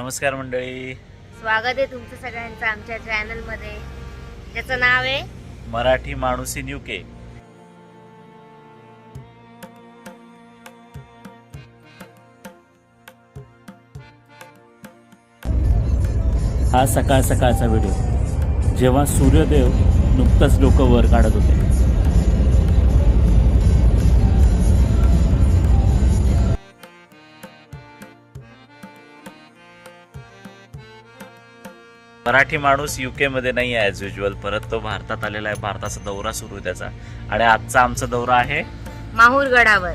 नमस्कार मंडळी. स्वागत आहे तुमचं सगळ्यांचं आमच्या चॅनलमध्ये ज्याचं नाव आहे? मराठी माणूस इन युके हा सकाळ सकाळचा व्हिडिओ जेव्हा सूर्यदेव नुकतंच लोक वर काढत होते. मराठी माणूस युके मध्ये नाही आहे ॲज युजल परत तो भारतात आलेला आहे. भारताचा दौरा सुरू आहे त्याचा. आणि आजचा आमचा दौरा आहे? माहूर गडावर.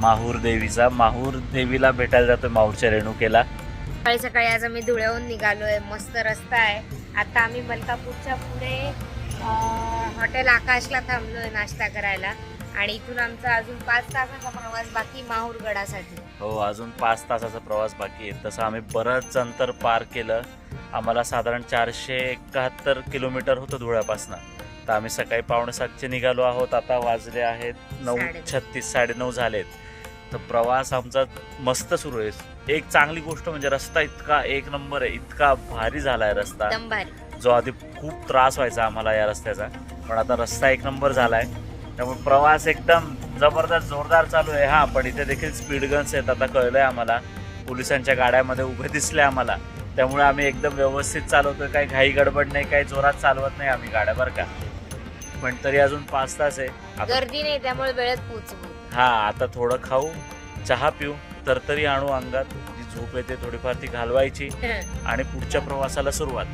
माहूर देवीचा. माहूर देवीला भेटायला जातोय माहूरच्या रेणुकेला. सकाळी सकाळी आज आम्ही धुळ्याहून निघालोय. मस्त रस्ता आहे. आता आम्ही मलकापूरच्या पुढे हॉटेल आकाशला थांबलोय नाश्ता करायला. आणि इथून आमचा अजून पाच तासाचा प्रवास बाकी माहूर गडासाठी. हो अजून पाच तासाचा प्रवास बाकी आहे. तसं आम्ही बरंच अंतर पार केलं. आम्हाला साधारण चारशे एकाहत्तर किलोमीटर होतं धुळ्यापासनं. तर आम्ही सकाळी पावणे सातचे निघालो आहोत. आता वाजले आहेत नऊ. छत्तीस साडेनऊ झालेत. तर प्रवास आमचा मस्त सुरू आहे. एक चांगली गोष्ट म्हणजे रस्ता इतका एक नंबर आहे. इतका भारी झालाय रस्ता. एकदम भारी. जो आधी खूप त्रास व्हायचा आम्हाला या रस्त्याचा. पण आता रस्ता एक नंबर झालाय. त्यामुळे प्रवास एकदम जबरदस्त जोरदार चालू आहे. हा पण इथे देखील स्पीड गन्स आहेत. आता कळलंय आम्हाला. पोलिसांच्या गाड्यामध्ये उभे दिसले आम्हाला. त्यामुळे आम्ही एकदम व्यवस्थित चालवतोय. काही घाई गडबड नाही काही जोरात चालवत नाही आम्ही गाड्या बरं का. पण तरी अजून पाच तास आहे. आता गर्दी नाही त्यामुळे वेळेत पोहोचू. हा आता थोडं खाऊ चहा पिऊ तर तरी आणू अंगात. जी झोप येते थोडीफार ती घालवायची. आणि पुढच्या प्रवासाला सुरुवात.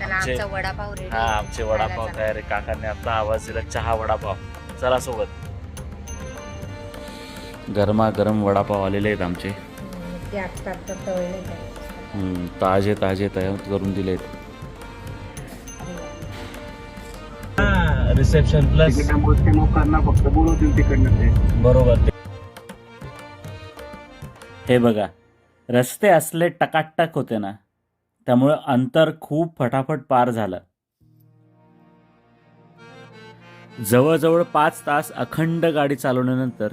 चला आमचे- आमचा वडापाव रेडी हा आमचे वडापाव तयार आहे. काकांनी आता आवाज दिला चहा वडापाव. चला सोबत. गरमागरम वडापाव आलेले आहेत आमचे. ते आत्ता आत्ता तळले काय. हम्म, ताजे ताजे तयार करून दिलेत. रिसेप्शन प्लस तिकडनं लोकांना फक्त बोलवतील तिकडनं ते. बरोबर. हे बघा रस्ते असले टकाटक होते ना त्यामुळे अंतर खूप फटाफट पार झालं. जवळजवळ पाच तास अखंड गाडी चालवल्यानंतर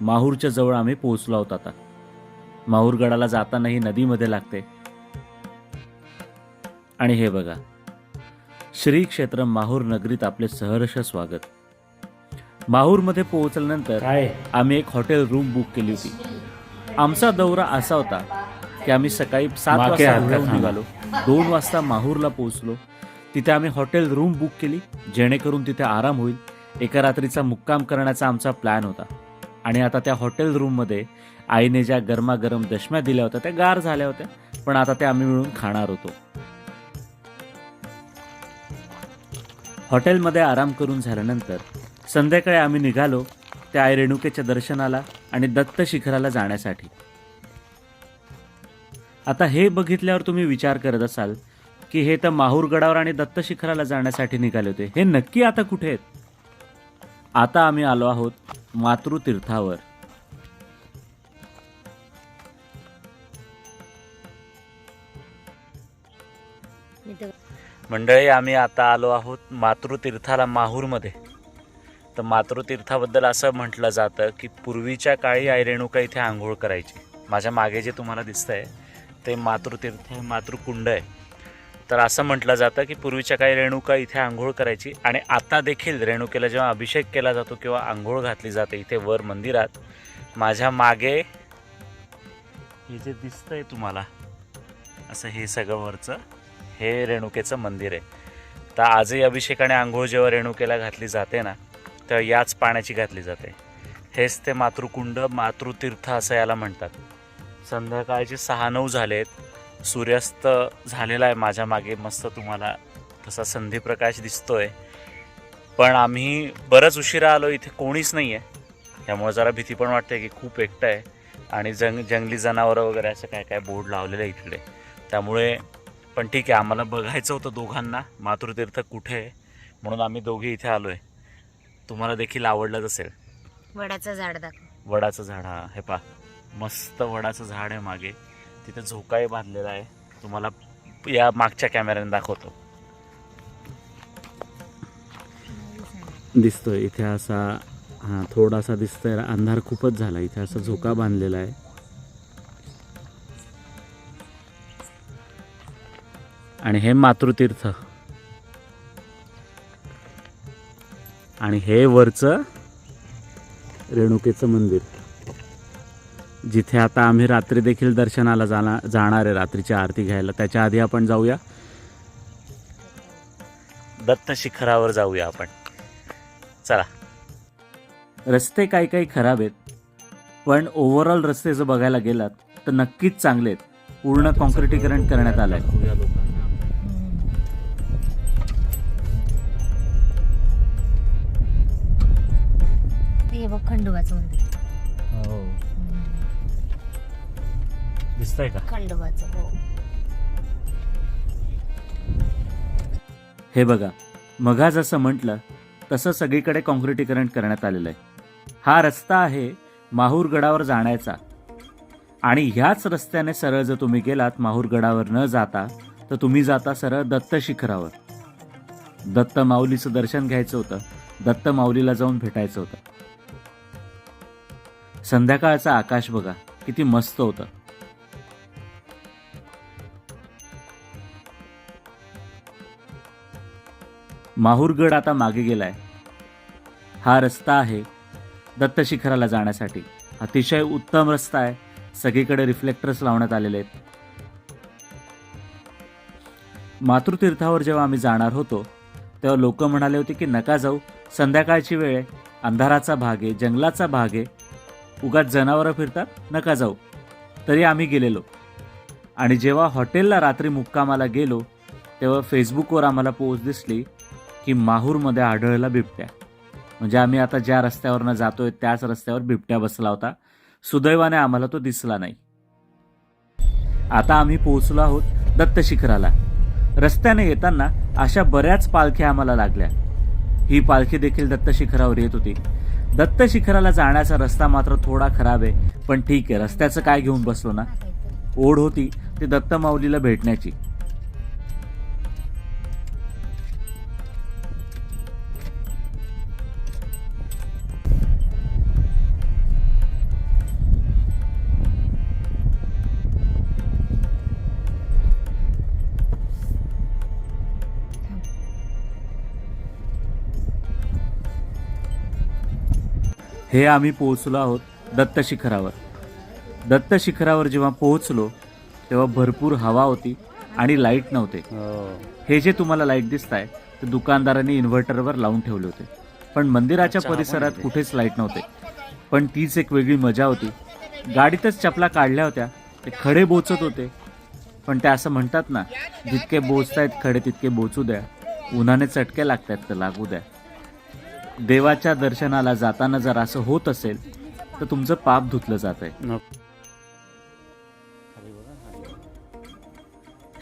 माहूरच्या जवळ आम्ही पोहोचलो आहोत आता. माहूरगडाला जाताना ही नदीमध्ये लागते. आणि हे बघा श्री क्षेत्र माहूर नगरीत आपले सहर्ष स्वागत. माहूरमध्ये पोहोचल्यानंतर आम्ही एक हॉटेल रूम बुक केली होती. आमचा दौरा असा होता की आम्ही सकाळी सात वाजता? निघालो. दोन वाजता माहूरला पोहोचलो. तिथे आम्ही हॉटेल रूम बुक केली जेणेकरून तिथे आराम होईल. एका रात्रीचा मुक्काम करण्याचा आमचा प्लॅन होता. आणि आता त्या हॉटेल रूममध्ये आईने ज्या गरमागरम दशम्या दिल्या होत्या त्या गार झाल्या होत्या. पण आता त्या आम्ही मिळून खाणार होतो. हॉटेलमध्ये आराम करून झाल्यानंतर संध्याकाळी आम्ही निघालो त्या आई रेणुकेच्या दर्शनाला आणि दत्त शिखराला जाण्यासाठी. आता हे बघितल्यावर तुम्ही विचार करत असाल की हे तर माहूरगडावर आणि दत्त शिखराला जाण्यासाठी निघाले होते. हे नक्की आता कुठे आहेत? आता आम्ही आलो आहोत मातृतीर्थावर. मंडळी आम्ही आता आलो आहोत मातृतीर्थाला माहूरमध्ये. तर मातृतीर्थाबद्दल असं म्हटलं जातं की पूर्वीच्या काळी आई रेणुका इथे आंघोळ करायची. माझ्या मागे जे तुम्हाला दिसतंय ते मातृतीर्थ हे मातृकुंड आहे. तर असं म्हटलं जातं की पूर्वीच्या काळी रेणुका इथे आंघोळ करायची आणि आता देखील रेणुकेला जेव्हा अभिषेक केला जातो किंवा आंघोळ घातली जाते इथे वर मंदिरात माझ्या मागे हे जे दिसतंय तुम्हाला असं हे सगळं वरचं हे रेणुकेचं मंदिर आहे. तर आजही अभिषेक आणि आंघोळ जेव्हा रेणुकेला घातली जाते ना तेव्हा याच पाण्याची घातली जाते. हेच ते मातृकुंड मातृतीर्थ असं याला म्हणतात. संध्याकाळचे सहा नऊ झालेत. सूर्यास्त झालेला आहे माझ्या मागे मस्त तुम्हाला तसा संधीप्रकाश दिसतोय. पण आम्ही बरंच उशिरा आलो इथे कोणीच नाही आहे त्यामुळे जरा भीती पण वाटते की खूप एकटं आहे. आणि जंग जंगली जनावरं वगैरे असं काय काय बोर्ड लावलेलं आहे इकडे. त्यामुळे पण ठीक आहे आम्हाला बघायचं होतं दोघांना. मातृतीर्थ कुठे आहे? म्हणून आम्ही दोघे इथे आलो आहे तुम्हाला देखील आवडलंच असेल. वडाचं झाड दाखव. वडाचं झाड हा हे पा मस्त वडाचं झाड आहे मागे. तिथे झोकाही बांधलेला आहे. तुम्हाला या मागच्या कॅमेऱ्याने दाखवतो. दिसतोय इथे असा हां थोडासा दिसतोय. अंधार खूपच झाला. इथे असा झोका बांधलेला आहे. आणि हे मातृतीर्थ. आणि हे वरचं रेणुकेचं मंदिर. जिथे आता आम्ही रात्री देखील दर्शनाला जाणार जाणार आहे रात्रीची आरती घ्यायला. त्याच्या आधी आपण जाऊया. दत्त शिखरावर जाऊया आपण. चला. रस्ते काही काही खराब आहेत. पण ओव्हरऑल रस्ते जर बघायला गेलात तर नक्कीच चांगले आहेत. पूर्ण कॉन्क्रिटीकरण करण्यात आलंय. हे बघ खंडोबाचं मंदिर. दिसतंय का? खंडोबाचं हो. हे बघा मघा जसं म्हटलं तसं सगळीकडे कॉन्क्रिटीकरण करण्यात आलेलं आहे. हा रस्ता आहे माहूर गडावर जाण्याचा. आणि ह्याच रस्त्याने सरळ जर तुम्ही गेलात माहूर गडावर न जाता तर तुम्ही जाता सरळ दत्त शिखरावर. दत्त माऊलीचं दर्शन घ्यायचं होतं. दत्त माऊलीला जाऊन भेटायचं होतं. संध्याकाळचं आकाश बघा किती मस्त होतं. माहूरगड आता मागे गेलाय. हा रस्ता आहे दत्त शिखराला जाण्यासाठी. अतिशय उत्तम रस्ता आहे. सगळीकडे रिफ्लेक्टर्स लावण्यात आलेले आहेत. मातृतीर्थावर जेव्हा आम्ही जाणार होतो तेव्हा लोक म्हणाले होते की नका जाऊ संध्याकाळची वेळ आहे. अंधाराचा भाग आहे जंगलाचा भाग आहे. उगाच जनावरं फिरतात? नका जाऊ. तरी आम्ही गेलेलो. आणि जेव्हा हॉटेलला रात्री मुक्कामाला गेलो तेव्हा फेसबुकवर आम्हाला पोस्ट दिसली की माहूरमध्ये आढळला बिबट्या. म्हणजे आम्ही आता ज्या रस्त्यावरनं जातोय त्याच रस्त्यावर बिबट्या बसला होता. सुदैवाने आम्हाला तो दिसला नाही. आता आम्ही पोहोचलो आहोत दत्त शिखराला रस्त्याने येताना अशा बऱ्याच पालख्या आम्हाला लागल्या. ही पालखी देखील दत्त शिखरावर येत होती. दत्त शिखराला जाण्याचा रस्ता मात्र थोडा खराब आहे. पण ठीक आहे रस्त्याचं काय घेऊन बसलो ना? ओढ होती ते दत्त माऊलीला भेटण्याची. हे आम्ही पोहोचलो आहोत दत्त शिखरावर दत्त शिखरावर जेव्हा पोहोचलो तेव्हा भरपूर हवा होती आणि लाइट नव्हते. हे. जे तुम्हाला लाइट दिसत आहे ते दुकानदारांनी इन्व्हर्टरवर लावून ठेवले होते. पण मंदिराच्या परिसरात कुठेच लाइट नव्हते. पण तीच एक वेगळी मजा होती. गाडीतच चपला काढल्या होत्या. ते खडे बोचत होते. पण ते असं म्हणतात ना जितके बोचतायत खडे तितके बोचू द्या. उन्हाने चटके लागतायत तर लागू द्या. देवाच्या दर्शनाला जाताना जर असं होत असेल तर तुमचं पाप धुतलं जात आहे.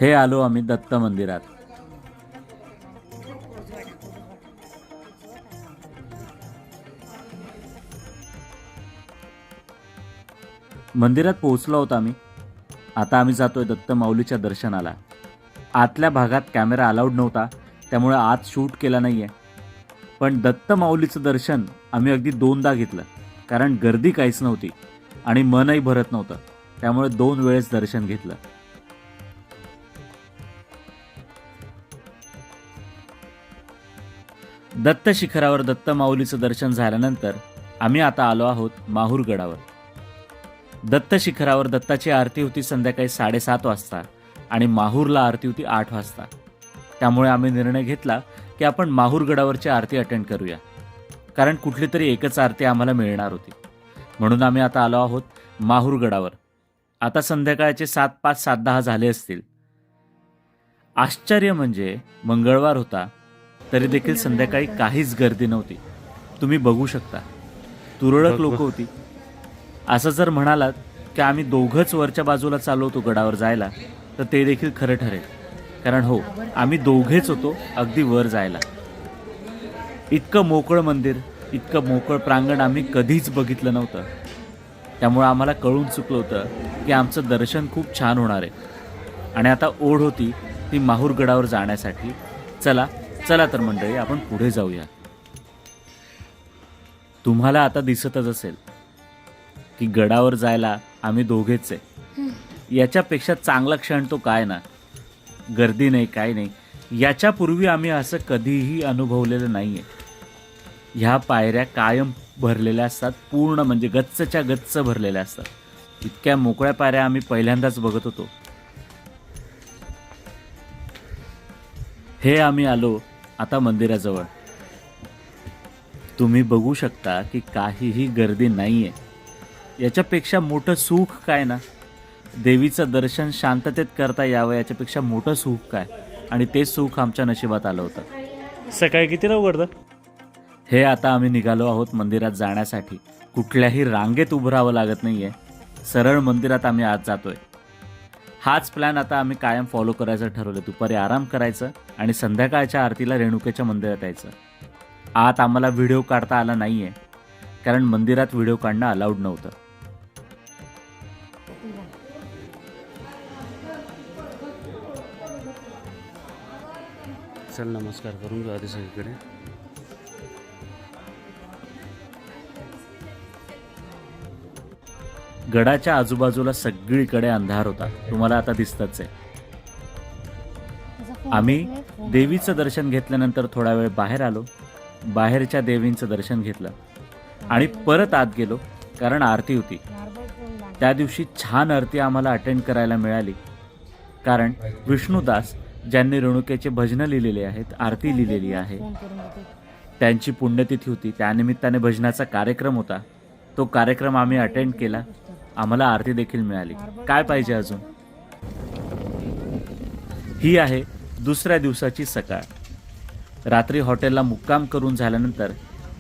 हे आलो आम्ही दत्त मंदिरात. मंदिरात पोहोचलो आहोत आम्ही. आता आम्ही जातोय दत्त माऊलीच्या दर्शनाला. आतल्या भागात कॅमेरा अलाउड नव्हता त्यामुळे आत शूट केला नाहीये. पण दत्तमाऊलीचं दर्शन आम्ही अगदी दोनदा घेतलं. कारण गर्दी काहीच नव्हती आणि मनही भरत नव्हतं. त्यामुळे दोन वेळेस दर्शन घेतलं. दत्त शिखरावर दत्त माऊलीचं दर्शन झाल्यानंतर आम्ही आता आलो आहोत माहूरगडावर. दत्त शिखरावर दत्ताची आरती होती संध्याकाळी साडेसात वाजता आणि माहूरला आरती होती आठ वाजता. त्यामुळे आम्ही निर्णय घेतला की आपण माहूरगडावरची आरती अटेंड करूया. कारण कुठली तरी एकच आरती आम्हाला मिळणार होती. म्हणून आम्ही आता आलो आहोत माहूरगडावर आता संध्याकाळचे सात पाच सात दहा झाले असतील. आश्चर्य म्हणजे मंगळवार होता तरी देखील संध्याकाळी काहीच गर्दी नव्हती. तुम्ही बघू शकता. तुरळक लोक होती. असं जर म्हणालात की आम्ही दोघंच वरच्या बाजूला चालवतो गडावर जायला तर ते देखील खरं ठरेल. कारण हो आम्ही दोघेच होतो अगदी वर जायला. इतकं मोकळं मंदिर इतकं मोकळं प्रांगण आम्ही कधीच बघितलं नव्हतं. त्यामुळे आम्हाला कळून चुकलं होतं की आमचं दर्शन खूप छान होणार आहे. आणि आता ओढ होती ती माहूर गडावर जाण्यासाठी. चला चला तर मंडळी आपण पुढे जाऊया. तुम्हाला आता दिसतच असेल की गडावर जायला आम्ही दोघेच आहे. याच्यापेक्षा चांगला क्षण तो काय ना? गर्दी नाही काय नाही. याच्यापूर्वी आम्ही असं कधीही अनुभवलेलं नाही आहे ह्या पायऱ्या कायम भरलेल्या असतात पूर्ण म्हणजे गच्चच्या गच्च भरलेल्या असतात. इतक्या मोकळ्या पायऱ्या आम्ही पहिल्यांदाच बघत होतो. हे आम्ही आलो आता मंदिराजवळ. तुम्ही बघू शकता की काहीही गर्दी नाही आहे याच्यापेक्षा मोठं सुख काय ना? देवीचं दर्शन शांततेत करता यावं याच्यापेक्षा मोठं सुख काय? आणि ते सुख आमच्या नशिबात आलं होतं. सकाळी कितीला उघडतं हे आता आम्ही निघालो आहोत मंदिरात जाण्यासाठी. कुठल्याही रांगेत उभं राहावं लागत नाहीये. सरळ मंदिरात आम्ही आज जातोय. हाच प्लॅन आता आम्ही कायम फॉलो करायचं ठरवलं. दुपारी आराम करायचं आणि संध्याकाळच्या आरतीला रेणुकेच्या मंदिरात यायचं. आत आम्हाला व्हिडिओ काढता आला नाहीये. कारण मंदिरात व्हिडिओ काढणं अलाउड नव्हतं. चल नमस्कार करून घेऊ आधी सगळीकडे. गडाच्या आजूबाजूला सगळीकडे अंधार होता. तुम्हाला आता दिसतच आहे. आम्ही देवीचं दर्शन घेतल्यानंतर थोडा वेळ बाहेर आलो. बाहेरच्या देवींचं दर्शन घेतलं. आणि परत आत गेलो कारण आरती होती. त्या दिवशी छान आरती आम्हाला अटेंड करायला मिळाली. कारण विष्णुदास ज्यांनी रेणुकेचे भजनं लिहिलेले आहेत आरती लिहिलेली आहे. त्यांची पुण्यतिथी होती. त्यानिमित्ताने भजनाचा कार्यक्रम होता. तो कार्यक्रम आम्ही अटेंड केला. आम्हाला आरती देखील मिळाली. काय पाहिजे अजून? ही आहे दुसऱ्या दिवसाची सकाळ. रात्री हॉटेलला मुक्काम करून झाल्यानंतर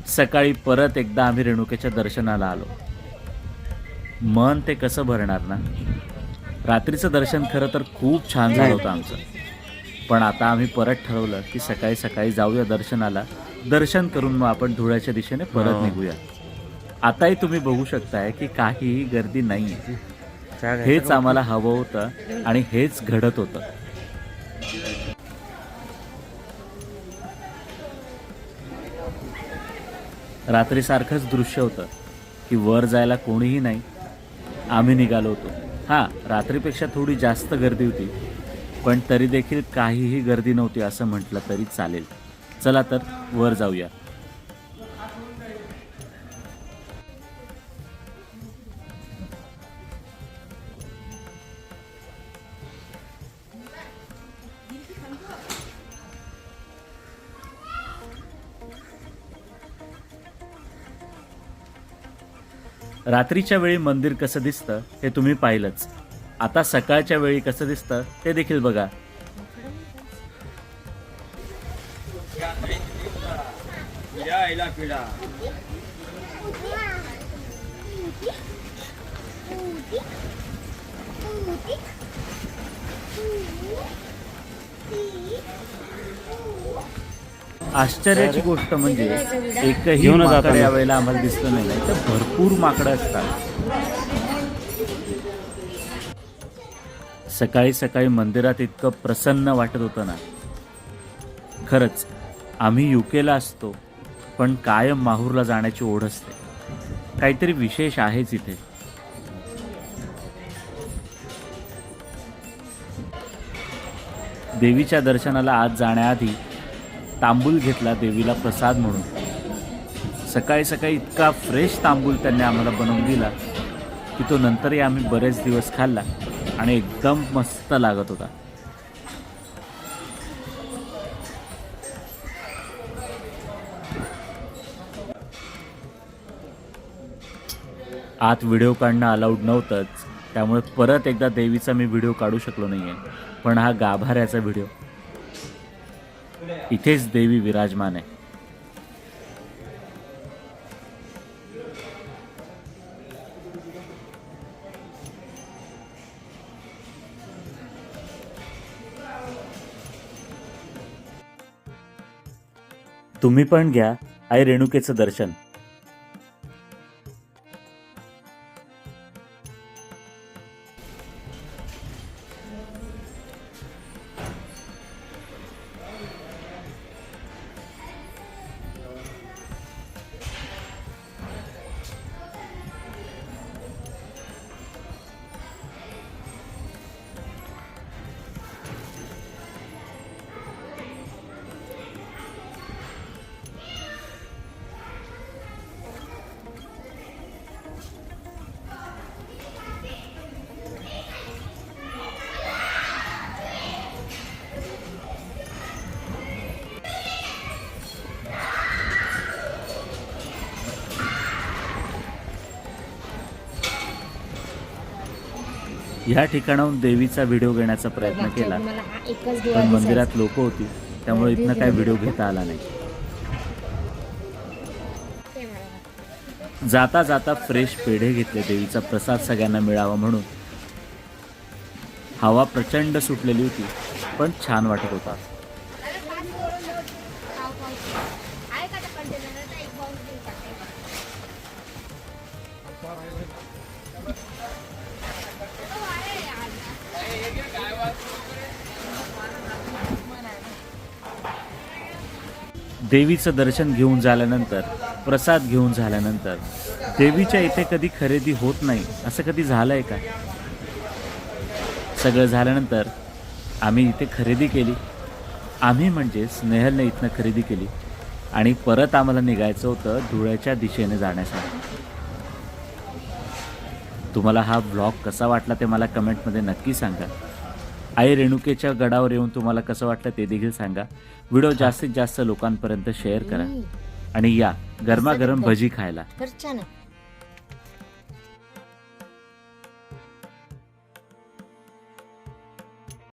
सकाळी परत एकदा आम्ही रेणुकेच्या दर्शनाला आलो. मन ते कसं भरणार ना? रात्रीचं दर्शन खरं तर खूप छान झालं होतं आमचं. पण आता आम्ही परत ठरवलं की सकाळी सकाळी जाऊया दर्शनाला. दर्शन करून मग आपण धुळ्याच्या दिशेने परत. निघूया. आताही तुम्ही बघू शकताय की काहीही गर्दी नाही घ्यायचा हेच? आम्हाला हवं होतं आणि हेच घडत होतं. रात्रीसारखंच दृश्य होतं की वर जायला कोणीही नाही. आम्ही निघालो होतो. हां रात्रीपेक्षा थोडी जास्त गर्दी होती. पण तरी देखील काहीही गर्दी नव्हती असं म्हटलं तरी चालेल. चला तर वर जाऊया. रात्रीच्या वेळी मंदिर कसं दिसतं हे तुम्ही पाहिलंच. आता सकाळच्या वेळी कसं दिसतं ते देखील बघा. आश्चर्याची गोष्ट म्हणजे एकही माकड जाताना. या वेळेला आम्हाला दिसलं नाही नाही. तर भरपूर माकडं असतात. सकाळी सकाळी मंदिरात इतकं प्रसन्न वाटत होतं ना. खरंच आम्ही युकेला असतो पण कायम माहूरला जाण्याची ओढ असते. काहीतरी विशेष आहेच इथे. देवीच्या दर्शनाला आज जाण्याआधी तांबूल घेतला देवीला प्रसाद म्हणून. सकाळी सकाळी इतका फ्रेश तांबूल त्यांनी आम्हाला बनवून दिला की तो नंतरही आम्ही बरेच दिवस खाल्ला. आणि एकदम मस्त लागत होता. आत व्हिडिओ काढणं अलाउड नव्हतंच. त्यामुळे परत एकदा देवीचा मी व्हिडिओ काढू शकलो नाही आहे पण हा गाभाऱ्याचा व्हिडिओ इथेच देवी विराजमान आहे. तुम्ही पण घ्या आई रेणुकेचं दर्शन. ह्या ठिकाणाहून देवीचा व्हिडिओ घेण्याचा प्रयत्न केला. पण. मंदिरात लोक होती त्यामुळे इथनं काय व्हिडिओ घेता आला नाही. जाता जाता फ्रेश पेढे घेतले देवीचा प्रसाद सगळ्यांना मिळावा म्हणून. हवा प्रचंड सुटलेली होती पण छान वाटत होता. देवीचं दर्शन घेऊन झाल्यानंतर प्रसाद घेऊन झाल्यानंतर देवीच्या इथे कधी खरेदी होत नाही असं कधी झालं आहे का? सगळं झाल्यानंतर आम्ही इथे खरेदी केली. आम्ही म्हणजे स्नेहलने इथनं खरेदी केली आणि परत आम्हाला निघायचं होतं धुळ्याच्या दिशेने जाण्यासाठी. तुम्हाला हा ब्लॉग कसा वाटला ते मला कमेंटमध्ये नक्की सांगा. आई रेणुकेच्या गडावर येऊन तुम्हाला कसं वाटलं ते देखील सांगा. व्हिडिओ जास्तीत जास्त लोकांपर्यंत शेअर करा. आणि या गरमागरम भजी खायला. खरंच छान